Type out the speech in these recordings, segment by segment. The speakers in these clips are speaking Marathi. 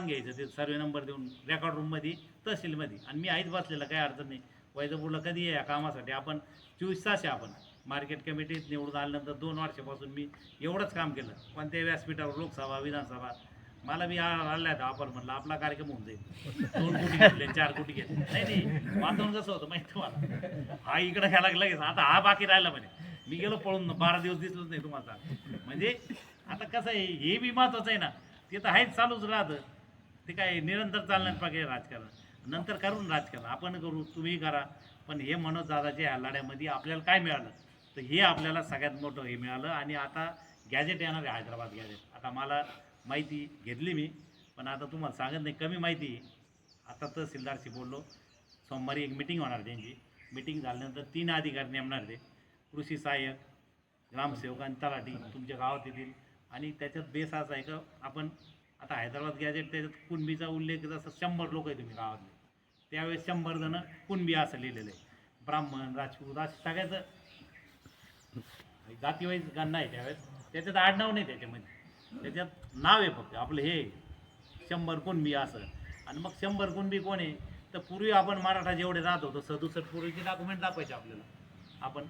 पान घ्यायचं ते सर्वे नंबर देऊन रेकॉर्ड रूममध्ये तहसीलमध्ये. आणि मी आईच बसलेला काही अडचण नाही. वैजापूरला कधी या कामासाठी? आपण चोवीस तास आहे आपण. मार्केट कमिटीत निवडून आल्यानंतर दोन वर्षापासून मी एवढंच काम केलं. कोणत्याही व्यासपीठावर लोकसभा विधानसभा. मला मी आल्या आहे ऑफर म्हटलं आपला कार्यक्रम होऊन जाईल. दोन कोटी घेतले चार कोटी घेतले. नाही नाही. वातावरण कसं होतं माहिती तुम्हाला? हा इकडे घ्यायला लगेच आता हा बाकी राहिला म्हणे. मी गेलो पळून बारा दिवस दिसलोच नाही तुम्हाला. म्हणजे आता कसं आहे हे बी महत्वाचं आहे ना. ते तर आहेच चालूच राहतं. ते काय निरंतर चालणार पाहिजे राजकारण? नंतर करून राजकारण. आपण करू तुम्ही करा. पण हे मनोज दादाच्या ह्या लढ्यामध्ये आपल्याला काय मिळालं? तर हे आपल्याला सगळ्यात मोठं हे मिळालं. आणि आता गॅजेट येणार आहे हैदराबाद गॅजेट आता मला माहिती घेतली मी पण आता तुम्हाला सांगत नाही. कमी माहिती आता तहसीलदारशी बोललो. सोमवारी एक मिटिंग होणार त्यांची. मिटिंग झाल्यानंतर तीन अधिकारी नेमणार ते. कृषी सहाय्यक ग्रामसेवक आणि तलाठी तुमच्या गावात येतील. आणि त्याच्यात बेस असा आहे का आपण आता हैदराबाद गॅजेट त्याच्यात कुणबीचा उल्लेख जसं शंभर लोक आहे तुम्ही गावातले. त्यावेळेस शंभर जण कुणबी असं लिहिलेलं आहे. ब्राह्मण राजपूत असं सगळ्याचं जातीवाईज गणना आहे त्यावेळेस. त्याच्यात आडनाव नाही त्याच्यामध्ये. त्याच्यात नाव आहे फक्त. आपलं हे शंभर कुणबी असं. आणि मग शंभर कुणबी कोण आहे? तर पूर्वी आपण मराठा जेवढे राहत होतो सदुसष्ट पूर्वीचे डॉक्युमेंट दाखवायचे आपल्याला. आपण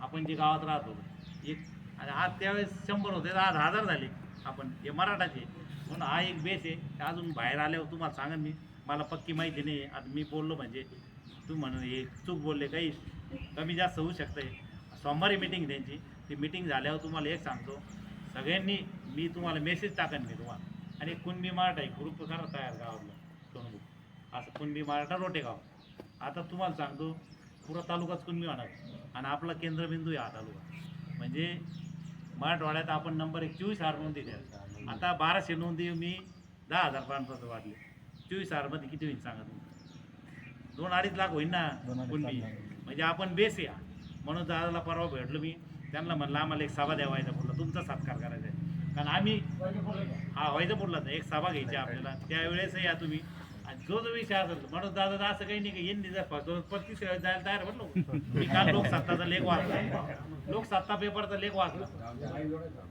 आपण जे गावात राहत होतो एक आणि आज त्यावेळेस शंभर होते आज हजार झाले. आपण हे मराठाचे. म्हणून हा एक बेस आहे. अजून बाहेर आल्यावर तुम्हाला सांगा मी. मला पक्की माहिती नाही आता मी बोललो म्हणजे तू म्हणून हे चूक बोलले काही कमी जास्त होऊ शकते सोमवारी मिटिंग त्यांची. ती मिटिंग झाल्यावर तुम्हाला एक सांगतो. सगळ्यांनी मी तुम्हाला मेसेज टाकेन मी तुम्हाला. आणि कुणबी मराठा एक ग्रुप करा तयार गावातला. दोन असं कुणबी मराठा रोटेगाव आता तुम्हाला सांगतो पुरा तालुकाच कुणबी होणार आणि आपला केंद्रबिंदू आहे हा तालुका. म्हणजे मराठवाड्यात आपण नंबर एक चोवीस म्हणून नोंदी द्या आता बाराशे नोंदी मी दहा हजार पर्यंत वाढले. चोवीस हजारमध्ये किती होईल सांगा तुम्ही? दोन अडीच लाख होईल ना कुणबी म्हणजे आपण बेस या. म्हणून दादाला परवा भेटलो मी. त्यांना म्हणलं आम्हाला एक सभा द्या वैजापूरला तुमचा सत्कार करायचा आहे. कारण आम्ही हा वैजापूरलाच एक सभा घ्यायची आपल्याला. त्यावेळेस या तुम्ही. आणि जो जो विषय असेल म्हणून दादा असं काही नाही की यांनी जर फसवलं वेळेस जायला तयार म्हटलं मी काल लोकसत्ताचा लेख वाचला. लोकसत्ता पेपरचा लेख वाचला.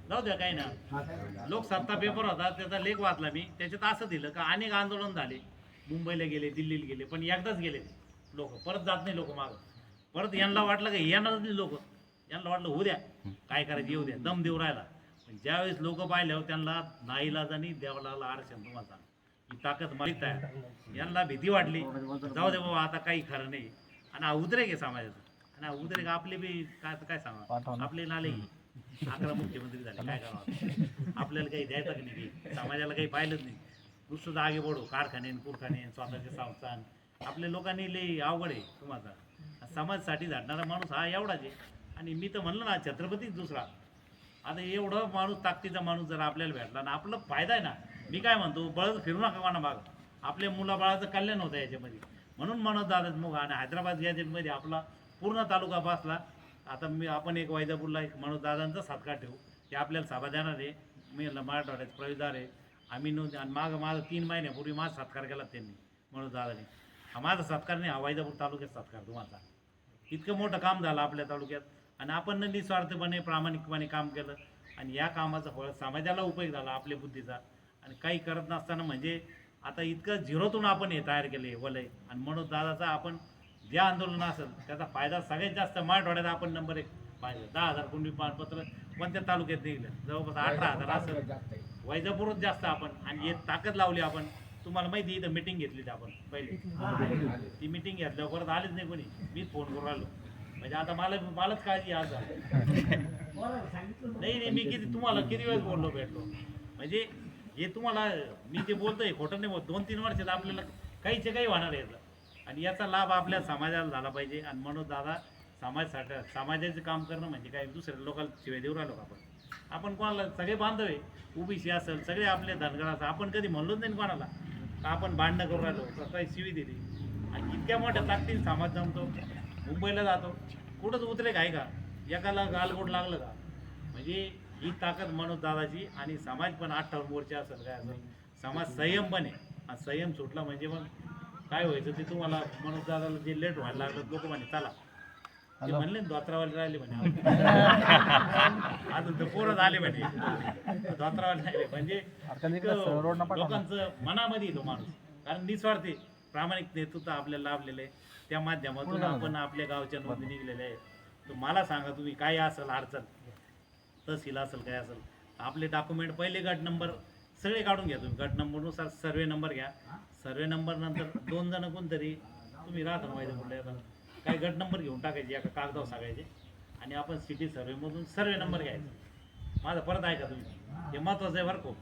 जाऊ द्या काही ना लोकसत्ता पेपर होता त्याचा लेख वाचला मी. त्याच्यात असं दिलं का अनेक आंदोलन झाले. मुंबईला गेले दिल्लीला गेले पण एकदाच गेले लोक. परत जात नाही लोक माग. परत यांना वाटलं का येणारच नाही लोक. यांना वाटलं होऊ द्या. काय करायचं येऊ द्या. दम देऊ राहिला. पण ज्यावेळेस लोक पाहिल्यावर त्यांना नाईलाजानी द्यावं लागलं आरक्षण तुम्हाला. सांग ही ताकद माहीत आहे यांना भीती वाटली. जाऊ दे बाबा आता काही खरं नाही. आणि उद्रेक आहे समाजाचा. आणि हा उद्रेक आपले बी काय काय सांगा? आपले नाले अकरा मुख्यमंत्री झाले काय करावं आपल्याला काही द्यायचं की नाही काही? समाजाला काही पाहिलंच नाही. नुसतं आगे बढो कारखाने कारखाने स्वतःचे संस्थान. आपल्या लोकांनी लई अवघड आहे तुम्हाला. समाजासाठी झाडणारा माणूस हा एवढाच आहे. आणि मी तर म्हणलं ना छत्रपतीच दुसरा. आता एवढं माणूस ताकदीचा माणूस जर आपल्याला भेटला ना आपला फायदा आहे ना. मी काय म्हणतो बळद फिरू नका म्हणा माग आपल्या मुलाबाळाचं कल्याण होतं याच्यामध्ये. म्हणून म्हणत दादा मग आणि हैदराबाद गॅजेटमध्ये आपला पूर्ण तालुका बसला. आता मी आपण एक वैजापूरला एक मनोज दादांचा सत्कार ठेवू. ते आपल्याला सभा देणार आहे. मी मराठवाड्याचे प्रवेशदार आहे. आम्ही नोंद आणि मागं माझं तीन महिन्यापूर्वी माझा सत्कार केला त्यांनी म्हणून दादाने. हा माझा सत्कार नाही हा वैजापूर तालुक्यात सत्कार तुम्हाला इतकं मोठं काम झालं आपल्या तालुक्यात. आणि आपण निस्वार्थपणे प्रामाणिकपणे काम केलं. आणि या कामाचा फळ समाजाला उपयोग झाला आपल्या बुद्धीचा. आणि काही करत नसताना म्हणजे आता इतकं झिरोतून आपण हे तयार केले वलय. आणि म्हणून दादाचा आपण जे आंदोलन असेल त्याचा फायदा सगळ्यात जास्त मराठवाड्यात आपण नंबर एक पाहिजे. दहा हजार कुंडी पानपत्र कोणत्या तालुक्यात निघलं जवळपास अठरा हजार असेल. वैजापूरच जास्त आपण आणि एक ताकद लावली आपण. तुम्हाला माहिती इथं मिटिंग घेतली आपण पहिले. ती मिटिंग घेतल्यावर परत आलीच नाही कोणी. मीच फोन करून राहिलो. म्हणजे आता मला मलाच काळजी आज. नाही नाही मी किती तुम्हाला किती वेळेस बोललो भेटलो. म्हणजे हे तुम्हाला मी जे बोलतोय खोटं नाही बोलत. दोन तीन वर्षात आपल्याला काहीचे काही होणार आहे. आणि याचा लाभ आपल्या समाजाला झाला पाहिजे. आणि म्हणून दादा समाजासाठी समाजाचं काम करणं म्हणजे काय? दुसऱ्या लोकांना शिवाय देऊ राहिलो आपण? आपण कोणाला सगळे बांधव आहे ओबीसी असेल सगळे आपले धनगर असेल आपण कधी म्हणलोच नाही कोणाला. का आपण भांडणं करू राहिलो का काही शिवी दिली. आणि इतक्या मोठ्या ताकदीने समाज जमतो. मुंबईला जातो. कुठंच उतरे काय का? एकाला गालबोट लागलं का? म्हणजे ही ताकद मनोज दादाची आणि समाज पण आठ मोर्चे असेल काय असेल. समाज संयम पण आहे. आणि संयम सुटला म्हणजे मग काय व्हायचं ते तुम्हाला मनोज दादाला जे लेट व्हायला लागलं लोक म्हणे चला. ते म्हणले ना धोत्रावाले राहिले म्हणे अजून तर पोरं झाले म्हणे. धोत्रावाले राहिले. म्हणजे लोकांचं मनामध्ये येतो माणूस. कारण निस्वार्थी प्रामाणिक नेतृत्व आपल्याला लाभलेलं आहे. त्या माध्यमातून आपण आपल्या गावच्या नोंदी निघलेल्या आहेत. तर मला सांगा तुम्ही काय असेल अडचण? तहसील असेल काय असेल? आपले डॉक्युमेंट पहिले गट नंबर सगळे काढून घ्या तुम्ही. गट नंबरनुसार सर्वे नंबर घ्या. सर्वे नंबर नंतर दोन जण कोणतरी तुम्ही राहता ना माहिती कुठल्या येतात काही गट नंबर घेऊन टाकायचे एका कागदावर सांगायचे. आणि आपण सिटी सर्वेमधून सर्वे नंबर घ्यायचा. माझा परत ऐका तुम्ही. हे महत्वाचं आहे बरं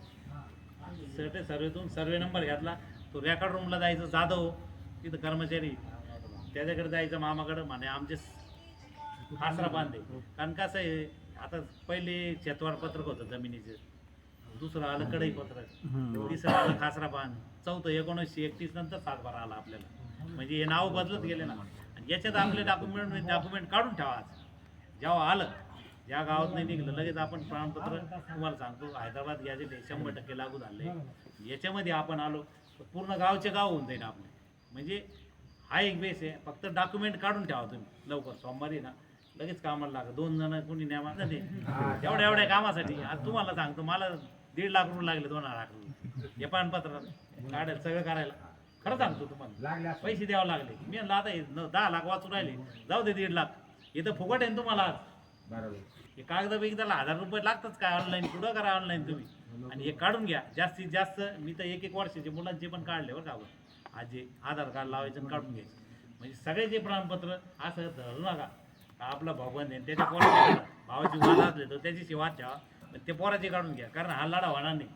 सर्वे सर्वेतून सर्वे नंबर घेतला तो रेकॉर्ड रूमला जायचं जाधव तिथं कर्मचारी. त्याच्याकडे जायचं मामाकडं म्हणे आमचे आसरा बांधे. कारण कसं आहे आता पहिले शेतवाड पत्रक होतं जमिनीचं. दुसरं आलं कडई पत्रक तिसरं आलं खासरा बांध. चौथं एकोणीसशे एकतीस नंतर सातबारा आला आपल्याला. म्हणजे हे नाव बदलत गेले ना. आणि याच्यात आपले डॉक्युमेंट डॉक्युमेंट काढून ठेवा आज. जेव्हा आलं या गावात नाही निघलं लगेच आपण प्रमाणपत्र तुम्हाला सांगतो हैदराबाद गॅजेट शंभर टक्के लागू झाले. याच्यामध्ये आपण आलो तर पूर्ण गावचे गाव होऊन जाईल आपले. म्हणजे हा एक बेस आहे. फक्त डॉक्युमेंट काढून ठेवा तुम्ही. लवकर सोमवारी ना. लगेच कामाला लागा. दोन जण कोणी न्यामा नाही. एवढ्या एवढ्या कामासाठी. आज तुम्हाला सांगतो मला दीड लाख रुपये लागले दोन लाख रुपये. हे पानपत्र काढायला सगळं करायला. खरं सांगतो तुम्हाला पैसे द्यावे लागले. मी म्हणलं आता हे न- दहा लाख वाचून राहिले. जाऊ दे दीड लाख. इथं फुकट आहे ना तुम्हाला आज. हे कागद बिगदाला हजार रुपये लागतात काय ऑनलाईन कुठं करा ऑनलाईन तुम्ही? आणि हे काढून घ्या. जास्तीत जास्त मी तर एक एक वर्षाचे मुलांचे पण काढले बरं का आपण. आज जे आधार कार्ड लावायचं आणि काढून घ्यायचं. म्हणजे सगळे जे प्रमाणपत्र असं धरू नका. का आपला भगवान आहे त्याच्या पोराचे भावाची वाद असले तर त्याची वाद ठेवा. ते पोराचे काढून घ्या कारण हा लढा होणार नाही.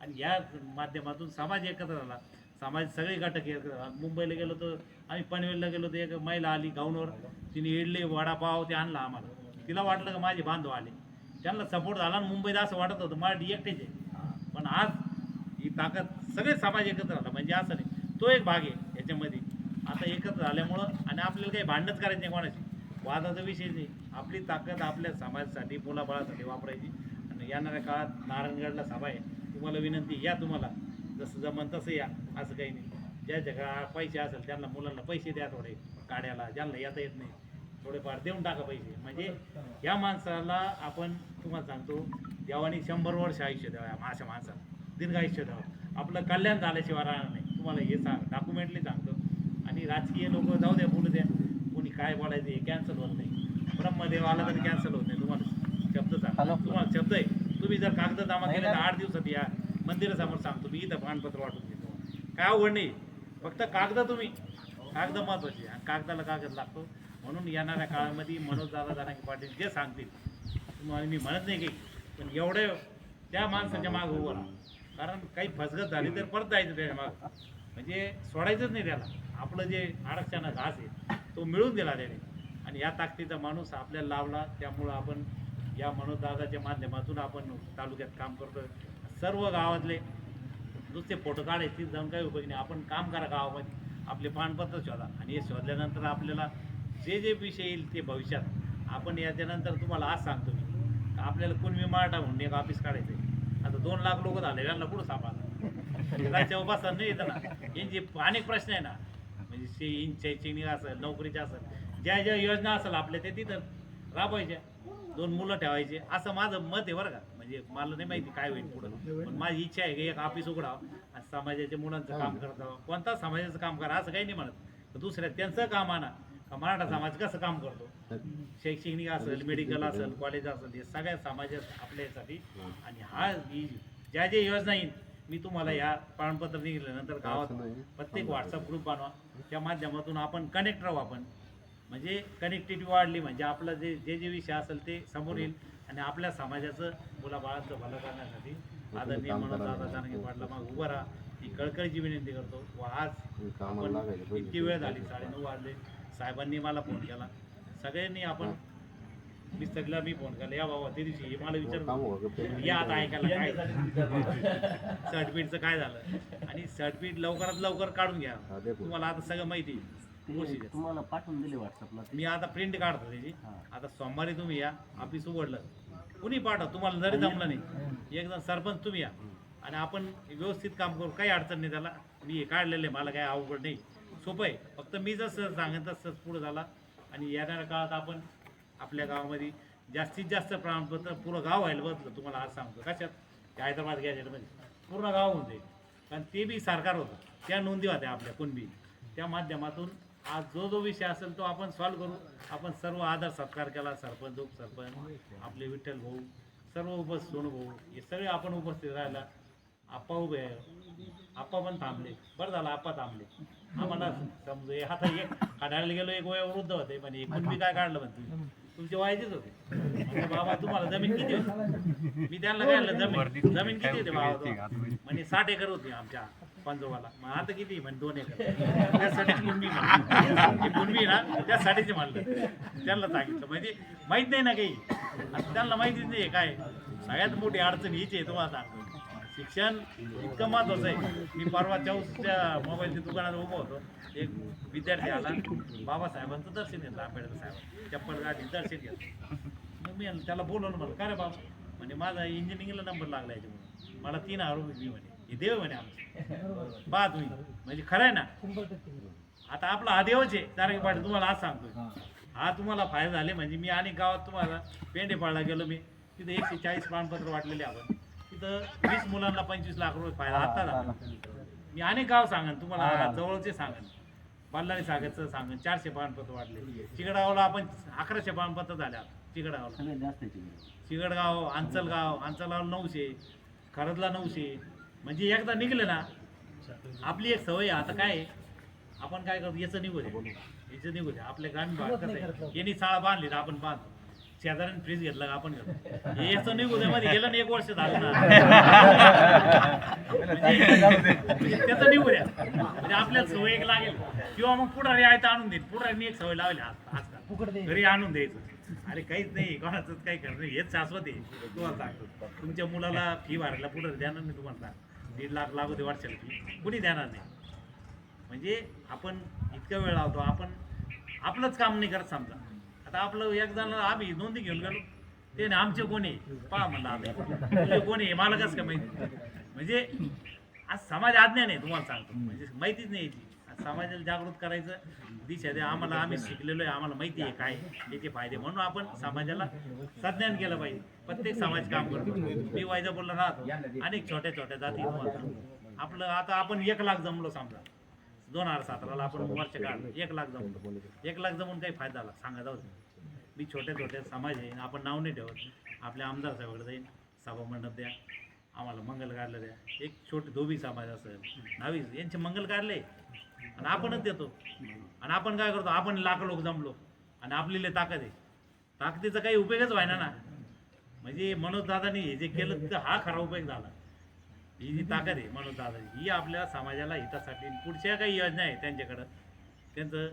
आणि या माध्यमातून समाज एकत्र झाला. समाज सगळे घटक एकत्र मुंबईला गेलो तर आम्ही पनवेलला गेलो तर एक महिला आली गाऊनवर तिने इडली वडापाव ते आणला आम्हाला. तिला वाटलं का माझे बांधव आले. त्यांना सपोर्ट झाला आणि मुंबईत असं वाटत होतं मराठी एकटेच आहे. पण आज ही ताकद सगळे समाज एकत्र झाला. म्हणजे असं नाही. तो एक भाग आहे याच्यामध्ये. आता एकत्र झाल्यामुळं आणि आपल्याला काही भांडणच करायचं नाही कोणाची वादाचा विषय नाही. आपली ताकद आपल्या समाजासाठी मुलाबाळासाठी वापरायची. येणाऱ्या काळात नारायणगडला सभा आहे. तुम्हाला विनंती या तुम्हाला. जसं जमन तसं या असं काही नाही. ज्याच्या का पैसे असेल त्यांना मुलांना पैसे द्या थोडे काड्याला. ज्यांना येता येत नाही थोडेफार देऊन टाका पैसे. म्हणजे या माणसाला आपण तुम्हाला सांगतो देवाने शंभर वर्ष आयुष्य द्यावं अशा माणसाला. दीर्घ आयुष्य द्यावं. आपलं कल्याण झाल्याशिवाय राहणार नाही. तुम्हाला हे सांग डॉक्युमेंटली सांगतो. आणि राजकीय लोक जाऊ द्या बोलू द्या. कोणी काय बोलायचं हे कॅन्सल होत नाही. ब्रह्मदेव आला तरी कॅन्सल होत नाही. तुम्हाला शब्द सांग. तुम्हाला शब्द आहे. तुम्ही जर कागद जमा केले तर आठ दिवसात या मंदिरासमोर सांगतो मी इथं प्रमाणपत्र वाटून देतो काय अवघड नाही. फक्त कागद तुम्ही. कागद महत्त्वाचे आणि कागदाला कागद लागतो. म्हणून येणाऱ्या काळामध्ये मनोज दादा जानाकी पाटील जे सांगतील तुम्हाला मी म्हणत नाही काही पण एवढे त्या माणसाच्या मागं उभं राहा. कारण काही फसगत झाली तर परत जायचं त्याच्या मागं. म्हणजे सोडायचंच नाही त्याला. आपलं जे आरक्षणाचा घास आहे तो मिळून दिला त्याने. आणि या ताकदीचा माणूस आपल्याला लावला त्यामुळं आपण या मनोजदादाच्या माध्यमातून आपण तालुक्यात काम करतो सर्व गावातले नुसते फोटो काढायचे जाऊन काही उपयोग नाही. आपण काम करा गावामध्ये. आपले पानपत्र शोधा. आणि हे शोधल्यानंतर आपल्याला जे जे विषय येईल ते भविष्यात. आपण याच्यानंतर तुम्हाला आज सांगतो मी. आपल्याला कुणबी मराठा म्हणून एक ऑफिस काढायचं आहे आता दोन लाख लोक झाले. यांना कुठं सांभाळा राज्यावर बसा नाही येतं ना. यांचे अनेक प्रश्न आहे ना म्हणजे शैक्षणिक असेल नोकरीचे असेल ज्या ज्या योजना असेल आपल्या ते तिथं राबवायच्या. दोन मुलं ठेवायचे. असं माझं मत आहे बरं का. म्हणजे मला नाही माहिती काय होईल पुढं. पण माझी इच्छा आहे की एक ऑफिस उघडावं आणि समाजाच्या मुलांचं काम करत कोणता समाजाचं काम करा असं काही नाही म्हणत. दुसऱ्या त्यांचं काम आणा. का मराठा समाज कसं काम करतो? शैक्षणिक असेल मेडिकल असेल कॉलेज असेल हे सगळ्या समाजात आपल्यासाठी आणि हा ही ज्या ज्या योजना येईल मी तुम्हाला या प्रमाणपत्र निघाल्यानंतर गावात प्रत्येक व्हॉट्सअप ग्रुप बनवा. त्या माध्यमातून आपण कनेक्ट राहू आपण. म्हणजे कनेक्टिव्हिटी वाढली म्हणजे आपलं जे जे जे विषय असेल ते समोर येईल आणि आपल्या समाजाचं मुलाबाळांचं भलं करण्यासाठी आदरणीय म्हणून दादा जानकी पाटला मग उभं राहा. ही कळकळीची विनंती करतो. व आज आपण इतकी वेळ झाली साडेनऊ वाजले. साहेबांनी मला फोन केला. सगळ्यांनी आपण मी सगळ्या मी फोन केला. या बाबा त्या दिवशी हे मला विचार या आता ऐकायला काय सर्टिफिकेटचं काय झालं? आणि सर्टिफिकेट लवकरात लवकर काढून घ्या. तुम्हाला आता सगळं माहिती procedure. तुम्हाला पाठवून दिले व्हॉट्सअपला मी आता प्रिंट काढतो त्याची. हा. आता सोमवारी तुम्ही या ऑफिस उघडलं. कुणी पाठवा तुम्हाला जरी जमलं नाही. एकदम सरपंच तुम्ही या. आणि आपण व्यवस्थित काम करू काही अडचण नाही त्याला. मी हे काढलेलं आहे मला काही अवघड नाही. सोपं आहे. फक्त मी जसं सांगेन तसं पुढं झाला. आणि येणाऱ्या काळात आपण आपल्या गावामध्ये जास्तीत जास्त प्रमाणपत्र पूर्ण गाव व्हायला बदलं तुम्हाला आज सांगतो. कशात? त्या हैदराबाद गॅजेटमध्ये पूर्ण गाव होऊन जाईल. कारण ते बी सरकार होतं. त्या नोंदी होत्या आपल्या कुणबी त्या माध्यमातून आज जो जो विषय असेल तो आपण सॉल्व्ह करू. आपण सर्व आदर सत्कार केला सरपंच उपसरपंच आपले विठ्ठल भाऊ सर्व उपस्थित सोनू भाऊ हे सगळे आपण उपस्थित राहिला. आप्पा उभे आप्पा पण थांबले. बरं झालं आप्पा थांबले. आम्हाला समजू हे आता एक काढायला गेलो एक वयोवृद्ध होते पण एकूण मी काय काढलं म्हणते तुमचे वयाचेच होते. बाबा तुम्हाला जमीन किती होती? मी त्यांना काढलं जमीन जमीन किती होती बाबा? म्हणजे म्हणे साठ एकर होती आमच्या. पंजोबाला मग आता किती म्हणे दोन एकर. त्यासाठी कुणबी कुणबी ना त्यासाठीच म्हणलं. त्यांना सांगितलं. म्हणजे माहीत नाही ना काही. त्यांना माहितीच नाही काय. सगळ्यात मोठी अडचण हीच आहे तुम्हाला सांगतो. शिक्षण इतकं महत्वाचं आहे. मी परवा चौसच्या मोबाईलच्या दुकानात उभं होतो. एक विद्यार्थी आला. बाबासाहेबांचं दर्शन घेतलं आंबेडकर साहेब चप्पल गाडी दर्शन घेतलं. मग मी त्याला बोलवलं म्हणलं काय रे बाबा? म्हणजे माझा इंजिनिअरिंगला नंबर लागला याच्यामुळे. मला तीन आरोग्य मी म्हणे. हे देव म्हणे आमचे. पहा तुम्ही म्हणजे खरं आहे ना? आता आपला हा देवच आहे. तारके पाटील तुम्हाला आज सांगतोय. हा. तुम्हाला फायदा झाले म्हणजे मी अनेक गावात तुम्हाला पेंडेपाळला गेलो मी. तिथे एकशे चाळीस प्रमाणपत्र वाटलेले आपण. तिथं वीस मुलांना पंचवीस लाख रुपये फायदा आता झाला. मी अनेक गाव सांगेन तुम्हाला जवळचे सांगेन. बल्लारी सागरचं सांगेन चारशे प्रमाणपत्र वाटले. चिगडावला आपण अकराशे प्रमाणपत्र झाले आता चिगडावला चिगडगाव. अंचलगाव अंचलगाव नऊशे खरदला नऊशे. म्हणजे एकदा निघलं ना आपली एक सवय आता काय आहे? आपण काय करतो याचं निघू द्या. याचं निघू द्या. आपल्या ग्रामीण भाग कसं आहे? यांनी चाळ बांधली तर आपण बांधतो. शेजाऱ्याने फ्रीज घेतला का आपण घेतो. याचं निघू द्या. मध्ये गेलं ना एक वर्ष झालं ना. म्हणजे त्याचं निघू द्या. म्हणजे आपल्याला सवय एक लागेल. किंवा मग पुढारी आहे तर आणून देईल पुढारी एक सवय लावली आजकाल घरी आणून द्यायचं. अरे काहीच नाही कोणाचंच काही करणार हेच शाश्वत आहे. तुम्हाला सांगतो. तुमच्या मुलाला फी भरायला पुढे द्या ना मी तुम्हाला सांगतो. दीड लाख लागू दे वर्षाला कुणी देणार नाही? म्हणजे आपण इतका वेळ लावतो आपण आपलंच काम नाही करत समजा. आता आपलं एक जण आम्ही नोंदी घेऊन गेलो. ते ना आमचे कोणी पहा म्हणलं आम्ही तुझे कोणी आहे? मला कसं काय माहिती? म्हणजे आज समाज आज्ञा नाही तुम्हाला सांगतो. म्हणजे माहितीच नाही याची. समाजाला जागृत करायचं. दिशा दे आम्हाला आम्ही शिकलेलो आहे आम्हाला माहिती आहे काय याचे फायदे म्हणून आपण समाजाला सज्ञान केलं पाहिजे. प्रत्येक समाज काम करतो. मी वैजापूरला राहतो अनेक छोट्या छोट्या जाती आपलं आता आपण एक लाख जमलो समजा. दोन हजार सतराला आपण वर्ष काढलं. एक लाख जमलो. एक लाख जमून काही फायदा झाला. सांगा जाऊ मी छोट्या छोट्या समाज आहे. आपण नाव नाही ठेवत. आपल्या आमदार साहेबाकडे जाईन. सभा मंडप द्या. आम्हाला मंगल कार्यालय द्या. एक छोटे धोबी समाज असेल. नावीस यांचे मंगल कार्यालय आणि आपणच देतो. आणि आपण काय करतो? आपण लाख लोक जमलो. आणि आपली ताकद आहे. ताकदीचा काही उपयोगच व्हायना ना. म्हणजे मनोज दादानी हे जे केलं तर हा खरा उपयोग झाला. ही जी ताकद आहे मनोज ही आपल्या समाजाला हितासाठी पुढच्या काही योजना आहे त्यांच्याकडं त्यांचं